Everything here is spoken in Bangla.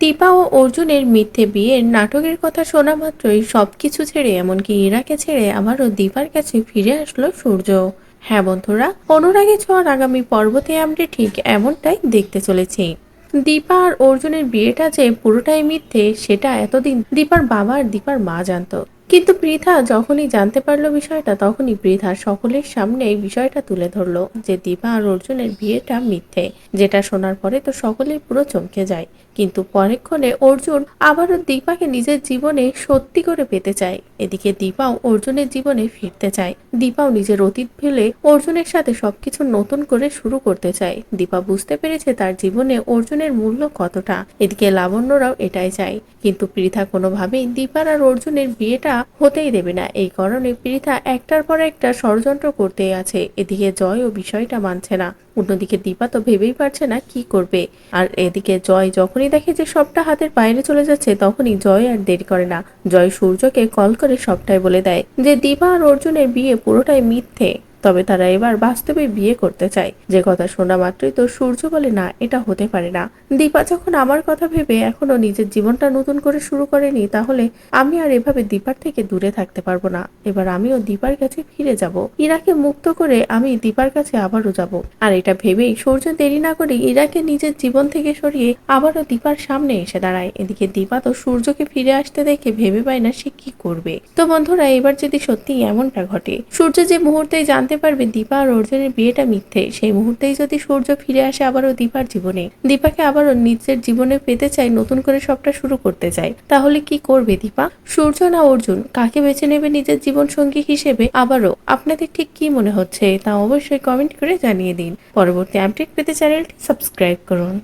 দীপা ও অর্জুনের মিথ্যে বিয়ের নাটকের কথা শোনা মাত্রই সব কিছু ছেড়ে, এমনকি ইরাকে ছেড়ে আবারও দীপার কাছে ফিরে আসলো সূর্য। হ্যাঁ বন্ধুরা, অনুরাগে ছোঁয়ার আগামী পর্বতে আমরা ঠিক এমনটাই দেখতে চলেছি। দীপা আর অর্জুনের বিয়েটা যে পুরোটাই মিথ্যে, সেটা এতদিন দীপার বাবা আর দীপার মা জানতো। কিন্তু পৃথা যখনই জানতে পারল বিষয়টা, তখনই পৃথা সকলের সামনে এই বিষয়টা তুলে ধরলো যে দীপা আর অর্জুনের বিয়েটা মিথ্যে, যেটা শোনার পরে তো সকলেই পুরো চমকে যায়। কিন্তু পরেক্ষণে অর্জুন আবারও দীপাকে নিজের জীবনে সত্যি করে পেতে চায়। এদিকে দীপাও অর্জুনের জীবনে ফিরতে চায়। দীপাও নিজের অতীত ভুলে অর্জুনের সাথে সবকিছু নতুন করে শুরু করতে চায়। দীপা বুঝতে পেরেছে তার জীবনে অর্জুনের মূল্য কতটা। এদিকে লাবণ্যরাও এটাই চায়। কিন্তু পৃথা কোনোভাবেই দীপার আর অর্জুনের বিয়েটা হতেই দেবে না। এই কারণে পৃথা একটার পর একটা ষড়যন্ত্র করতে আছে। এদিকে জয় ও বিষয়টা মানছে না। অন্যদিকে দীপা তো ভেবেই পারছে না কি করবে। আর এদিকে জয় যখনই দেখে যে সবটা হাতের বাইরে চলে যাচ্ছে, তখনই জয় আর দেরি করে না। জয় সূর্যকে কল করে সবটাই বলে দেয় যে, দীপা আর অর্জুনের বিয়ে পুরোটাই মিথ্যে। তবে তারা এবার বাস্তবে বিয়ে করতে চায়। যে কথা শোনা মাত্রই তো সূর্য বলে, না, এটা হতে পারে না। দীপা যখন আমার কথা ভেবে এখনও নিজের জীবনটা নতুন করে শুরু করেনি, তাহলে আমি আর এভাবে দীপার থেকে দূরে থাকতে পারব না। এবার আমিও দীপার কাছে ফিরে যাব। ইরাকে মুক্ত করে আমি দীপার কাছে আবারও যাব। আর এটা ভেবেই সূর্য দেরি না করে ইরাকে নিজের জীবন থেকে সরিয়ে আবারও দীপার সামনে এসে দাঁড়ায়। এদিকে দীপা তো সূর্যকে ফিরে আসতে দেখে ভেবে পায় না সে কি করবে। তো বন্ধুরা, এবার যদি সত্যি এমনটা ঘটে, সূর্য যে মুহূর্তেই জানতে পারবে দীপা আর অর্জুনের বিয়েটা মিথ্যে। সেই মুহূর্তেই যদি সূর্য ফিরে আসে আবারও দীপার জীবনে। দীপাকে আবারও নিজের জীবনে পেতে চায়, নতুন করে সবটা শুরু করতে চায়। তাহলে কি করবে দীপা? সূর্য না অর্জুন? কাকে বেছে নেবে নিজের জীবন সঙ্গী হিসেবে? আবারও, আপনাদের ঠিক কি মনে হচ্ছে? তা অবশ্যই কমেন্ট করে জানিয়ে দিন। পরবর্তী আপডেট পেতে চ্যানেলটি সাবস্ক্রাইব করুন।